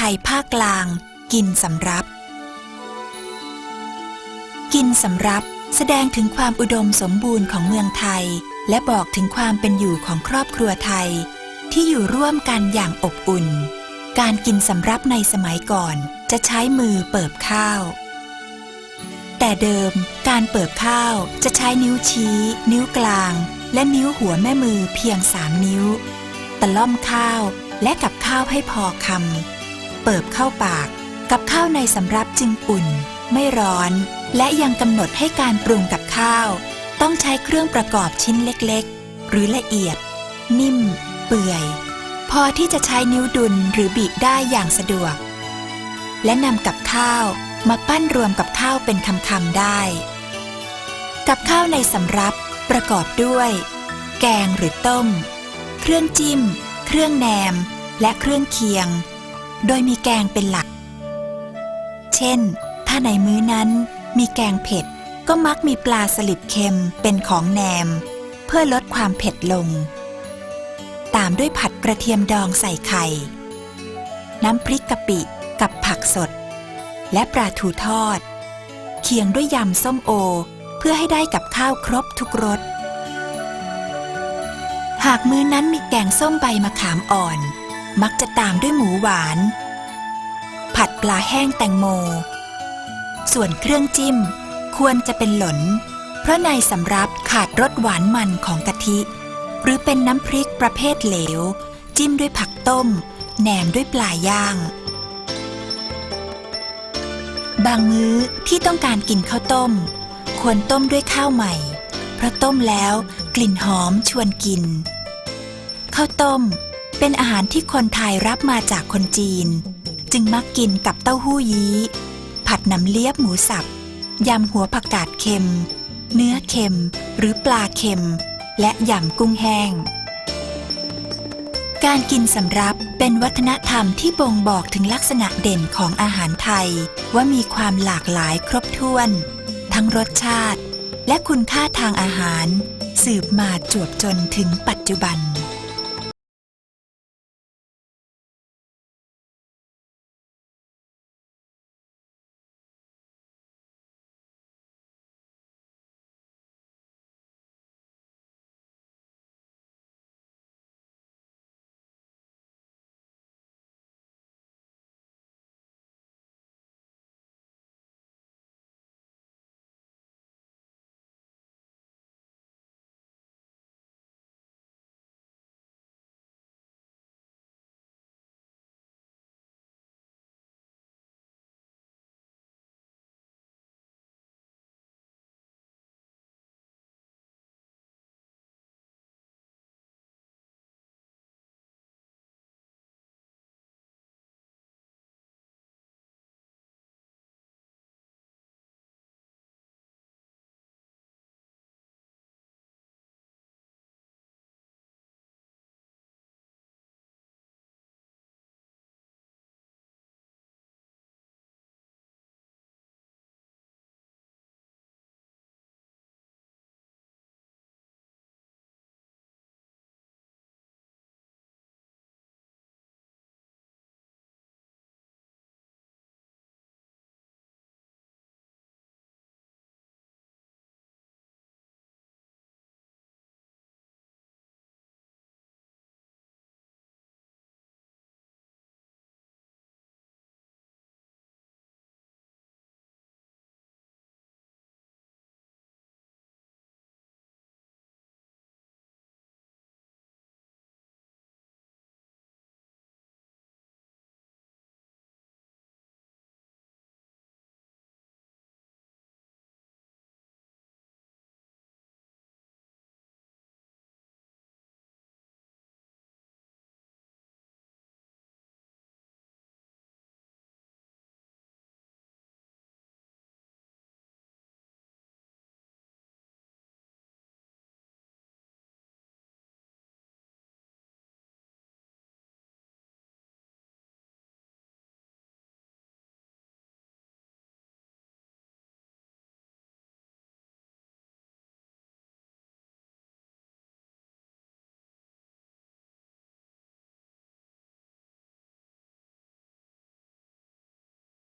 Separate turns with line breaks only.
ทยภาคกลาง กินสำรับ กินสำรับ แสดงถึงความอุดมสมบูรณ์ของเมืองไทย และบอกถึงความเป็นอยู่ของครอบครัวไทย ที่อยู่ร่วมกันอย่างอบอุ่น การกินสำรับในสมัยก่อนจะใช้มือเปิบข้าว แต่เดิมการเปิบข้าวจะใช้นิ้วชี้ นิ้วกลาง และนิ้วหัวแม่มือเพียงสามนิ้ว ตะล่อมข้าวและกับข้าวให้พอคำ เปิบเข้าปาก กับข้าวในสำรับจึงอุ่น ไม่ร้อน และยังกำหนดให้การปรุงกับข้าว ต้องใช้เครื่องประกอบชิ้นเล็กๆ หรือละเอียด นิ่ม เปื่อย พอที่จะใช้นิ้วดุลหรือบีบได้อย่างสะดวก และนำกับข้าวมาปั้นรวมกับข้าวเป็นคำๆได้ กับข้าวในสำรับประกอบด้วย แกงหรือต้ม เครื่องจิ้ม เครื่องแหนม และเครื่องเคียง โดยมีแกงเป็นหลัก เช่น ถ้าในมื้อนั้นมีแกงเผ็ด ก็มักมีปลาสลิดเค็มเป็นของแหนม เพื่อลดความเผ็ดลง ตามด้วยผัดกระเทียมดองใส่ไข่ น้ำพริกกะปิกับผักสด และปลาทูทอด เคียงด้วยยำส้มโอ เพื่อให้ได้กับข้าวครบทุกรส หากมื้อนั้นมีแกงส้มใบมะขามอ่อน มักจะตามด้วยหมูหวาน ผัดปลาแห้งแตงโม ส่วนเครื่องจิ้มควรจะเป็นหลน เพราะในสำรับขาดรสหวานมันของกะทิ หรือเป็นน้ำพริกประเภทเหลว จิ้มด้วยผักต้ม แหนมด้วยปลาย่าง บางมื้อที่ต้องการกินข้าวต้ม ควรต้มด้วยข้าวใหม่ เพราะต้มแล้วกลิ่นหอมชวนกิน ข้าวต้ม เป็นอาหารที่คนไทยรับมาจากคนจีน จึงมักกินกับเต้าหู้ยี้ ผัดน้ำเลียบหมูสับ ยำหัวผักกาดเค็ม เนื้อเค็มหรือปลาเค็ม และยำกุ้งแห้ง การกินสำรับเป็นวัฒนธรรมที่บ่งบอกถึงลักษณะเด่นของอาหารไทย ว่ามีความหลากหลายครบถ้วน ทั้งรสชาติ และคุณค่าทางอาหาร สืบมาจวบจนถึงปัจจุบัน